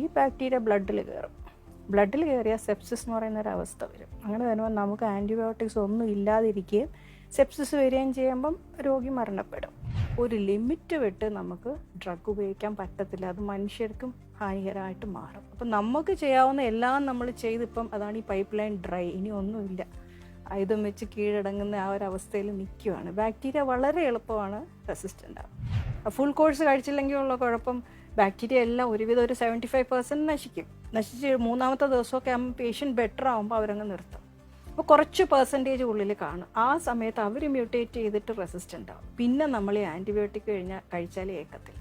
ഈ ബാക്ടീരിയ ബ്ലഡിൽ കയറും ബ്ലഡിൽ കയറിയ സെപ്സിസ് എന്ന് പറയുന്ന ഒരു അവസ്ഥ വരും. അങ്ങനെ വരുമ്പോൾ നമുക്ക് ആന്റിബയോട്ടിക്സ് ഒന്നും ഇല്ലാതിരിക്കുകയും സെപ്സിസ് വരികയും ചെയ്യുമ്പം രോഗി മരണപ്പെടും. ഒരു ലിമിറ്റ് വിട്ട് നമുക്ക് ഡ്രഗ് ഉപയോഗിക്കാൻ പറ്റത്തില്ല. അത് മനുഷ്യർക്കും ഹാനികരമായിട്ട് മാറും. അപ്പം നമുക്ക് ചെയ്യാവുന്ന എല്ലാം നമ്മൾ ചെയ്തിപ്പം അതാണ് ഈ പൈപ്പ് ലൈൻ ഡ്രൈ ഇനി ഒന്നുമില്ല. ആയുധം വെച്ച് കീഴടങ്ങുന്ന ആ ഒരു അവസ്ഥയിൽ നിൽക്കുവാണ് ബാക്ടീരിയ വളരെ എളുപ്പമാണ് റെസിസ്റ്റന്റ് ആവും ഫുൾ കോഴ്സ് കഴിച്ചില്ലെങ്കിൽ ഉള്ള കുഴപ്പം ബാക്ടീരിയ എല്ലാം ഒരുവിധം ഒരു സെവന്റി ഫൈവ് പെർസെന്റ് നശിക്കും. നശിച്ച് മൂന്നാമത്തെ ദിവസമൊക്കെ ആകുമ്പോൾ പേഷ്യന്റ് ബെറ്റർ ആകുമ്പോൾ അവരങ്ങ് നിർത്തും. അപ്പോൾ കുറച്ച് പെർസെന്റേജ് ഉള്ളിൽ കാണും. ആ സമയത്ത് അവർ മ്യൂട്ടേറ്റ് ചെയ്തിട്ട് റെസിസ്റ്റന്റ് ആവും. പിന്നെ നമ്മൾ ഈ ആന്റിബയോട്ടിക് കഴിഞ്ഞാൽ കഴിച്ചാൽ ഏക്കത്തില്ല.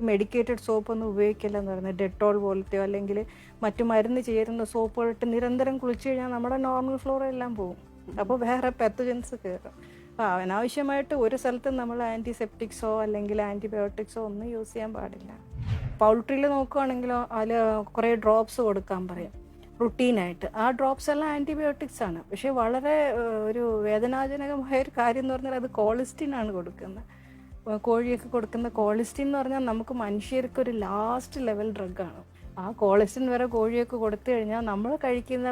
മെഡിക്കേറ്റഡ് സോപ്പ് ഒന്നും ഉപയോഗിക്കില്ല എന്ന് പറയുന്നത് ഡെറ്റോൾ പോലത്തെയോ അല്ലെങ്കിൽ മറ്റു മരുന്ന് ചേരുന്ന സോപ്പുകളിട്ട് നിരന്തരം കുളിച്ചു കഴിഞ്ഞാൽ നമ്മുടെ നോർമൽ ഫ്ലോറ എല്ലാം പോകും. അപ്പോൾ വേറെ പെത്തജൻസ് കയറും അപ്പോൾ അനാവശ്യമായിട്ട് ഒരു സ്ഥലത്തും നമ്മൾ ആന്റിസെപ്റ്റിക്സോ അല്ലെങ്കിൽ ആന്റിബയോട്ടിക്സോ ഒന്നും യൂസ് ചെയ്യാൻ പാടില്ല. പൗൾട്രിയിൽ നോക്കുകയാണെങ്കിലോ അതിൽ കുറേ ഡ്രോപ്സ് കൊടുക്കാൻ പറയും. റുട്ടീനായിട്ട്. ആ ഡ്രോപ്സ് എല്ലാം ആന്റിബയോട്ടിക്സ് ആണ്. പക്ഷേ വളരെ ഒരു വേദനാജനകമായ ഒരു കാര്യം എന്ന് പറഞ്ഞാൽ അത് കോളിസ്റ്റിൻ ആണ് കൊടുക്കുന്നത്. കോഴിയൊക്കെ കൊടുക്കുന്ന കോളിസ്റ്റിൻ എന്ന് പറഞ്ഞാൽ നമുക്ക് മനുഷ്യർക്ക് ഒരു ലാസ്റ്റ് ലെവൽ ഡ്രഗാണ് ആ കോളിസ്റ്റിൻ വരെ കോഴിയൊക്കെ കൊടുത്തു കഴിഞ്ഞാൽ നമ്മൾ കഴിക്കുന്ന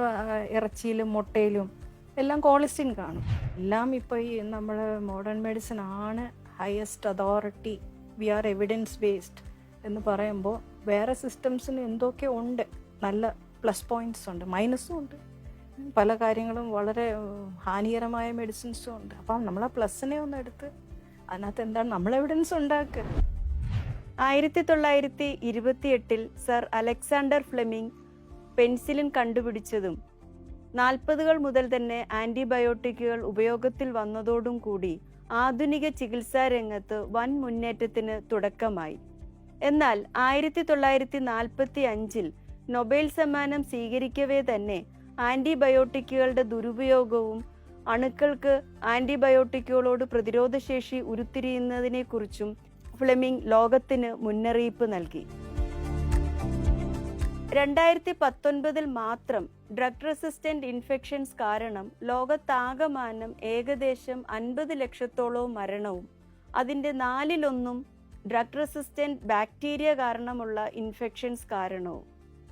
ഇറച്ചിയിലും മുട്ടയിലും എല്ലാം കോളിസ്റ്റിൻ കാണും. എല്ലാം ഇപ്പോൾ ഈ നമ്മൾ മോഡേൺ മെഡിസിൻ ആണ് highest authority we are evidence based എന്ന് പറയുമ്പോൾ വേറെ സിസ്റ്റംസിന് എന്തൊക്കെ ഉണ്ട്? നല്ല പ്ലസ് പോയിന്റ്സ് ഉണ്ട് മൈനസും ഉണ്ട്. പല കാര്യങ്ങളും വളരെ ഹാനികരമായ മെഡിസിൻസും ഉണ്ട്. അപ്പം നമ്മൾ ആ പ്ലസ്സിനെ ഒന്ന് എടുത്ത് അതിനകത്ത് എന്താണ് നമ്മൾ എവിഡൻസ് ഉണ്ടാക്കുക? ആയിരത്തി തൊള്ളായിരത്തി ഇരുപത്തിയെട്ടിൽ സർ അലക്സാണ്ടർ ഫ്ലെമിംഗ് പെൻസിലിൻ കണ്ടുപിടിച്ചതും നാൽപ്പതുകൾ മുതൽ തന്നെ ആന്റിബയോട്ടിക്കുകൾ ഉപയോഗത്തിൽ വന്നതോടും കൂടി ആധുനിക ചികിത്സാ രംഗത്ത് വൻ മുന്നേറ്റത്തിന് തുടക്കമായി. എന്നാൽ ആയിരത്തി തൊള്ളായിരത്തി നാൽപ്പത്തി അഞ്ചിൽ നൊബേൽ സമ്മാനം സ്വീകരിക്കവേ തന്നെ ആന്റിബയോട്ടിക്കുകളുടെ ദുരുപയോഗവും അണുക്കൾക്ക് ആന്റിബയോട്ടിക്കുകളോട് പ്രതിരോധശേഷി ഉരുത്തിരിയുന്നതിനെക്കുറിച്ചും ഫ്ലെമിംഗ് ലോകത്തിന് മുന്നറിയിപ്പ് നൽകി. രണ്ടായിരത്തി പത്തൊൻപതിൽ മാത്രം ഡ്രഗ് റെസിസ്റ്റന്റ് ഇൻഫെക്ഷൻസ് കാരണം ലോകത്താകമാനം ഏകദേശം അൻപത് ലക്ഷത്തോളവും മരണവും അതിന്റെ നാലിലൊന്നും ഡ്രഗ് റെസിസ്റ്റന്റ് ബാക്ടീരിയ കാരണമുള്ള ഇൻഫെക്ഷൻസ് കാരണവും.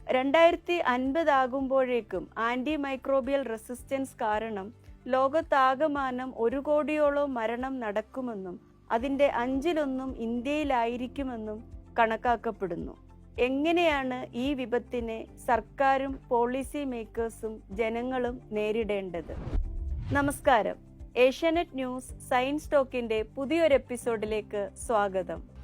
രണ്ടായിരത്തി അൻപതാകുമ്പോഴേക്കും ആന്റി മൈക്രോബിയൽ റെസിസ്റ്റൻസ് കാരണം ലോകത്താകമാനം ഒരു കോടിയോളം മരണം നടക്കുമെന്നും അതിന്റെ അഞ്ചിലൊന്നും ഇന്ത്യയിലായിരിക്കുമെന്നും കണക്കാക്കപ്പെടുന്നു. എങ്ങനെയാണ് ഈ വിപത്തിനെ സർക്കാരും പോളിസി മേക്കേഴ്സും ജനങ്ങളും നേരിടേണ്ടത്? നമസ്കാരം. ഏഷ്യാനെറ്റ് ന്യൂസ് സയൻസ് ടോക്കിന്റെ പുതിയൊരു എപ്പിസോഡിലേക്ക് സ്വാഗതം.